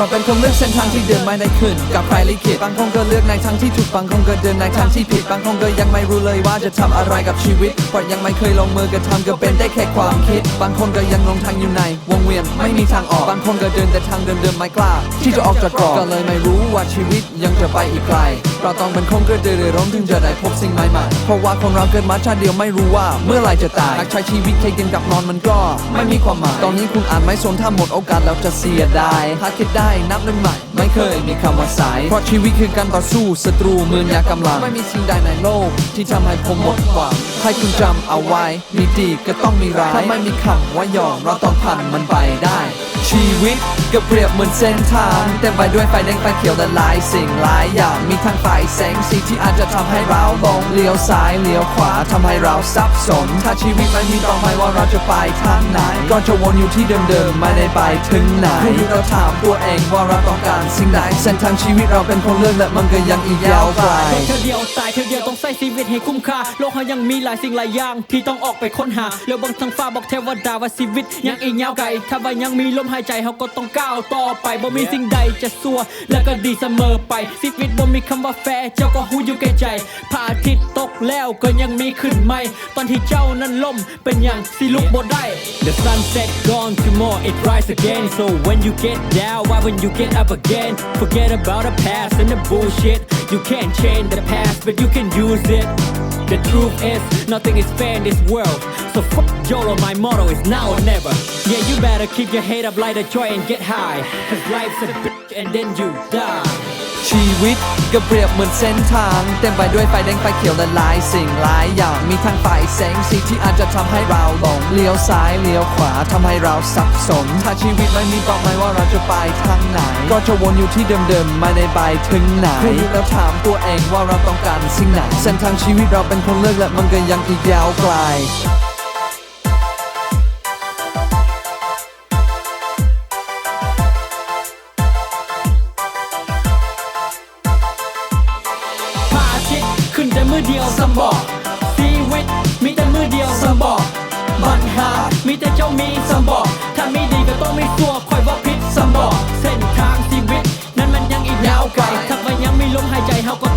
เราเป็นคนเลือกเส้นทางที่เดินไม่ได้ขึ้นกับใครลิขิตบางคนก็เลือกในทางที่ถูกบางคนก็เดินในทางที่ผิดบางคนก็ยังไม่รู้เลยว่าจะทำอะไรกับชีวิตเพราะยังไม่เคยลงมือกระทำก็เป็นได้แค่ความคิด บางคนก็ยังลงทางอยู่ใน วงเวียนไม่มีทางออกบางคนก็เดินแต่ทางเดิมๆไม่กล้า ที่จะออกจากกรอบก็เลยไม่รู้ว่าชีวิตยังจะไปอีกไกลเราต้องเป็นคนกระเดินร้องถึงจะได้พบสิ่งใหม่ๆเพราะว่าคนเราเกิดมาชาติเดียวไม่รู้ว่า เมื่อไหรจะตายหากใช้ชีวิตแค่กินกับนอนมันก็ ไม่มีความหมายตอนนี้คุณอาจไม่สนถ้าหมดโอกาสแล้วจะเสียดายถ้าคิดได้นับหนึ่งใหม่ ไม่เคยมีคำว่าสาย เพราะชีวิตคือการต่อสู้ศัตรูมือนยากำลัง ไม่มีสิ่งใดในโลก ที่ทำให้ผมหมดหวัง ให้คุณจำเอาไว้ มีดีก็ต้องมีร้าย ถ้าไม่มีคำว่ายอมเราต้องผ่านมันไปได้ ชีวิตก็เปรียบเหมือนเส้นทางเต็มไปด้วยไฟแดงไฟเขียวและหลายสิ่งหลายอย่างมีทั้งไฟแสงสีที่อาจจะทำให้เราหลงเลี้ยวซ้ายเลี้ยวขวาทำให้เราสับสน ถ้าชีวิตไม่มีเป้าหมายว่าเราจะไปทางไหน ก็จะวนอยู่ที่เดิมๆไม่ได้ไปถึงไหนเราถามตัวเองว่าเราต้องการสิ่งใดเส้นทางชีวิตเราเป็นคนเลือกและมันก็ยังอีกยาวไกลเธอเดียวตายเธอเดียวต้องใช้ชีวิตให้คุ้มค่าโลกเขายังมีหลายสิ่งหลายอย่างที่ต้องออกไปค้นหาแล้วบางทางฟ้าบอกเทวดาว่าชีวิตยังอีกยาวไกลถ้าว่ายังมีลมหายใจเขาก็ต้องก้าวต่อไปบ่มีสิ่งใดจะสัวแล้วก็ดีเสมอไปชีวิตบ่มีคำว่าแฟร์เจ้าก็หูอยู่แก่ใจพระอาทิตย์ตกแล้วก็ยังมีขึ้นใหม่ตอนที่เจ้านั้นล่มเป็นอย่างสิลุกบ่ได้ The sunset gone tomorrow it rise again so when you get down why when you get up again forget about the past and the bullshit you can't change the past but you can use it. The truth is nothing is fair in this world. So fuck YOLO my motto is now or never. Yeah you better keep your head up light a joy and get high. Cause life's a bitch and then you die ชีวิตก็เปรียบเหมือนเส้นทาง เต็มไปด้วยไฟแดงไฟเขียวและหลายสิ่งหลายอย่างมีทั้งไฟแสงสีที่อาจจะทำให้เราหลงเลี้ยวซ้ายเลี้ยวขวาทำให้เราสับสน ถ้าชีวิตไม่มีเป้าหมายว่าเราจะไปทางไหน ก็จะวนอยู่ที่เดิมๆไม่ได้ไปถึงไหนแล้วถามตัวเองว่าเราต้องการสิ่งไหนเส้นทางชีวิตเราเป็นคนเลือกและมันก็ยังอีกยาวไกล อเดียวสมบอกชีวิตมีแต่มือเดียวสมบอกปัญหา มีแต่เจ้ามีสมบอกถ้าไม่ดีก็ต้องไม่ตัวคอยว่าพิษสมบอกเส้นทางชีวิต นั้นมันยังอีกยาวไกลถ้าว่ายังไม่ลมหายใจเฮาก็